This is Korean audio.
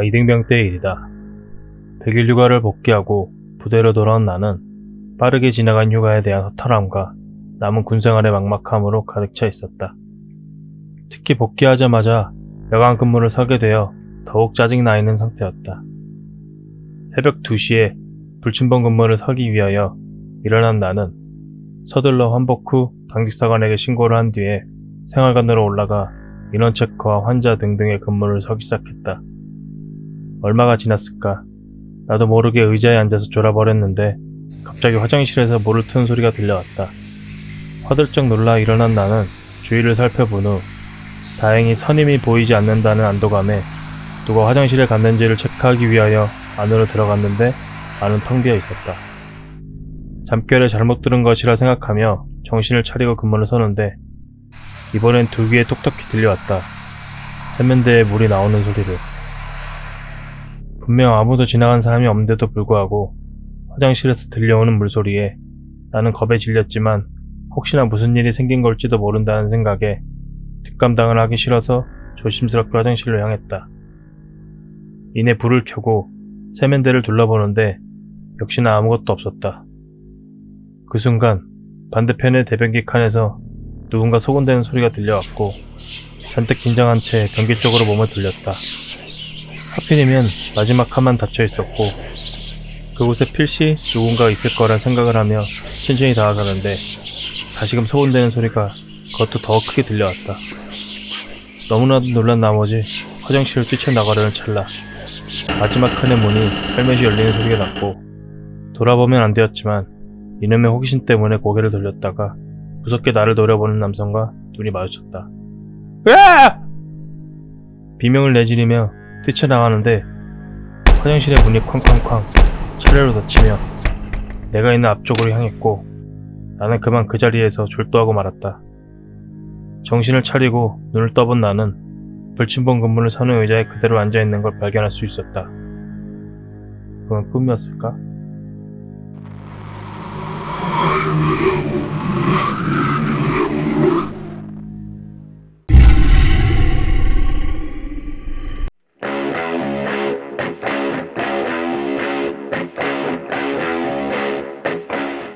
내가 이등병 때의 일이다. 100일 휴가를 복귀하고 부대로 돌아온 나는 빠르게 지나간 휴가에 대한 허탈함과 남은 군생활의 막막함으로 가득 차 있었다. 특히 복귀하자마자 여간 근무를 서게 되어 더욱 짜증나 있는 상태였다. 새벽 2시에 불침번 근무를 서기 위하여 일어난 나는 서둘러 환복 후 당직사관에게 신고를 한 뒤에 생활관으로 올라가 인원 체크와 환자 등등의 근무를 서기 시작했다. 얼마가 지났을까? 나도 모르게 의자에 앉아서 졸아버렸는데 갑자기 화장실에서 물을 트는 소리가 들려왔다. 화들짝 놀라 일어난 나는 주위를 살펴본 후 다행히 선임이 보이지 않는다는 안도감에 누가 화장실에 갔는지를 체크하기 위하여 안으로 들어갔는데 안은 텅 비어 있었다. 잠결에 잘못 들은 것이라 생각하며 정신을 차리고 근무를 서는데 이번엔 두 귀에 톡톡히 들려왔다. 세면대에 물이 나오는 소리를. 분명 아무도 지나간 사람이 없는데도 불구하고 화장실에서 들려오는 물소리에 나는 겁에 질렸지만 혹시나 무슨 일이 생긴 걸지도 모른다는 생각에 뒷감당을 하기 싫어서 조심스럽게 화장실로 향했다. 이내 불을 켜고 세면대를 둘러보는데 역시나 아무것도 없었다. 그 순간 반대편의 대변기 칸에서 누군가 소곤대는 소리가 들려왔고 잔뜩 긴장한 채 변기 쪽으로 몸을 돌렸다. 하필이면 마지막 칸만 닫혀 있었고 그곳에 필시 누군가가 있을 거란 생각을 하며 천천히 다가가는데 다시금 소곤대는 소리가 그것도 더 크게 들려왔다. 너무나도 놀란 나머지 화장실을 뛰쳐나가려는 찰나 마지막 칸의 문이 헬멧이 열리는 소리가 났고 돌아보면 안 되었지만 이놈의 호기심 때문에 고개를 돌렸다가 무섭게 나를 노려보는 남성과 눈이 마주쳤다. 으아! 비명을 내지르며 뛰쳐나가는데 화장실의 문이 쾅쾅쾅 차례로 닫히며 내가 있는 앞쪽으로 향했고 나는 그만 그 자리에서 졸도하고 말았다. 정신을 차리고 눈을 떠본 나는 불침번 근무를 서는 의자에 그대로 앉아있는 걸 발견할 수 있었다. 그건 꿈이었을까?